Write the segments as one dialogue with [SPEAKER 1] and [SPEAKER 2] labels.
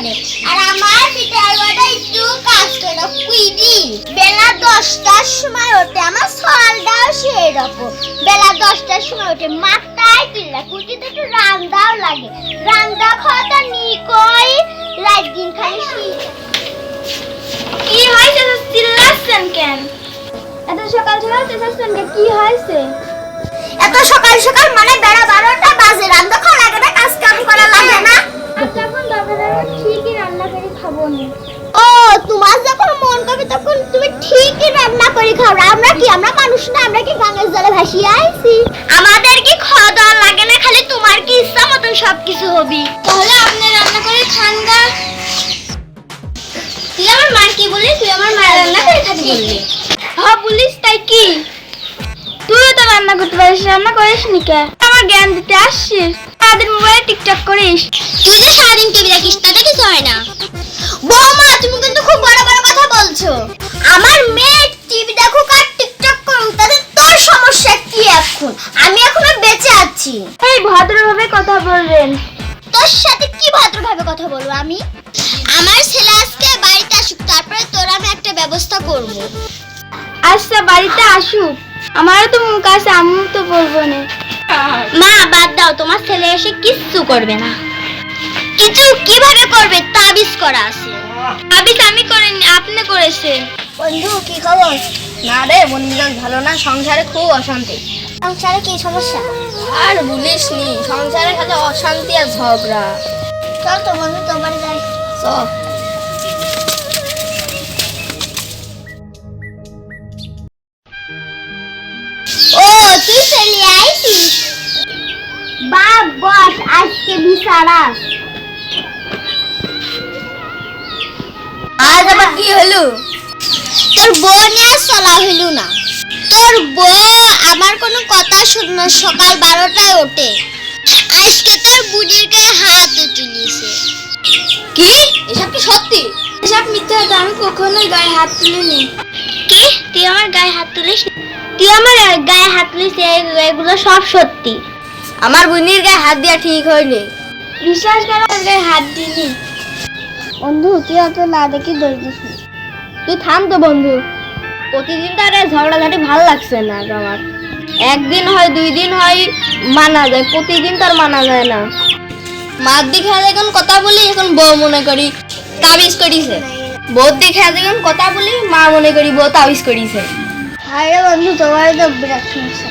[SPEAKER 1] করে আর আমার পিঠার বড় একটু কাজ করে না কুইডি বেলা দশটার সময় ওঠে আমার সকালটাও সেই রকম বেলা দশটার সময় ওঠে মাথায় কিল্লা কুচিতে একটু রান্দাও লাগে। রান্দা খাওয়াটা নিকই রাত দিন খালি শুই
[SPEAKER 2] কি হয়েছে? চিল্লাচ্ছেন কেন? এত সকাল সকাল চেঁচাচ্ছেন কেন? কি হয়েছে?
[SPEAKER 1] এত সকাল সকাল মানে বেলা বারোটা বাজে। রান্না খাওয়া লাগে না কাজ কাম করা লাগে না।
[SPEAKER 2] ঠিকই রান্না করে খাব
[SPEAKER 1] ও তোমার যখন মন করবে তখন তুমি ঠিকই রান্না করে খাও। আমরা কি আমরা মানুষ না আমরা কি গাঙের জলে ভাসিয়ে আইছি? আমাদের কি খাওয়া দাওয়া লাগে না খালি তোমার কি ইচ্ছা মতন সবকিছু হবি।
[SPEAKER 2] তাহলে আপনি রান্না করে খান গা।
[SPEAKER 1] তুই আমার মার কি বলি তুই আমার মা রান্না করে খাবি বললি।
[SPEAKER 2] হ্যাঁ বলিস তাই কি? তুইও তো রান্না করতে পারিস রান্না করিস নি কে? আমার জ্ঞান দিতে আসছিস। টিকটক করিস।
[SPEAKER 1] তুই যে সারাদিন টিভি দেখিস তাতে কিছু হয় না। বৌমা তুমি কিন্তু খুব বড় বড় কথা বলছো। আমার মেয়ে টিভি দেখুক আর টিকটক করুক তাতে তোর সমস্যা কি এখন? আমি এখনও বেঁচে আছি।
[SPEAKER 2] এই ভদ্রভাবে কথা বলবেন।
[SPEAKER 1] তোর সাথে কি ভদ্রভাবে কথা বলব আমি? আমার ছেলে আজকে বাড়িতে আসুক তারপরে তোর আমি একটা ব্যবস্থা করব।
[SPEAKER 2] আচ্ছা বাড়িতে আসুক। আমারও তো মুখ আছে আমিও তো বলব না।
[SPEAKER 1] মা বাদ দাও তোমার ছেলে এসে কিচ্ছু করবে না। কিছু কীভাবে করবে তাবিজ করা আছে।
[SPEAKER 2] তাবিজ আমি করিনি আপনি করেছেন।
[SPEAKER 1] বন্ধু কি খবর?
[SPEAKER 2] না রে মেজাজ ভালো না সংসারে খুব অশান্তি।
[SPEAKER 1] সংসারে কি সমস্যা?
[SPEAKER 2] আর বলিস নি সংসারে খালি অশান্তি আর ঝগড়া।
[SPEAKER 1] চল তো বন্ধু তোমার যাই।
[SPEAKER 2] চল।
[SPEAKER 1] আজকে বিছাড়া
[SPEAKER 2] আজ। আবার কি হলো?
[SPEAKER 1] তোর বউ নিয়ে চলা হইল না। তোর বউ আমার কোনো কথা শুন সকাল বারোটায় ওঠে। আজকে তোর বুড়ির গায়ে হাত তুলিছে
[SPEAKER 2] কি? এসব কি সত্যি? এসব মিথ্যা কথা আমি কখনোই গায়ে হাত তুলিনি।
[SPEAKER 1] কি? তুই আমার গায়ে হাত তুলিস? তুই আমার গায়ে হাত তুলিস এগুলো সব সত্যি।
[SPEAKER 2] আমার বোনির গায়ে হাত দেওয়া ঠিক হয়নি। বিশ্বাস করো ওর হাত দিনি
[SPEAKER 1] বন্ধু তুই অত না দেখি দোষ দিস
[SPEAKER 2] তুই থাম তো বন্ধু। প্রতিদিন তো আর ঝগড়াঝাটি ভালো লাগছে না আমার একদিন হয় দুই দিন হয় মানা যায়। প্রতিদিন তো আর মানা যায় না। মার দিকে আজ এখন কথা বলি এখন বউ মনে করি তাবিজ করিছে বউর দিকে আজ এখন কথা বলি মা মনে করি বউ তাবিজ করিছে
[SPEAKER 1] আরে বন্ধু তোমার তো বিরাট সমস্যা।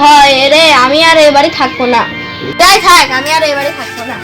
[SPEAKER 2] হয় রে আমি আর এবারে থাকব না। যাই থাক আমি আর এবারে থাকব না।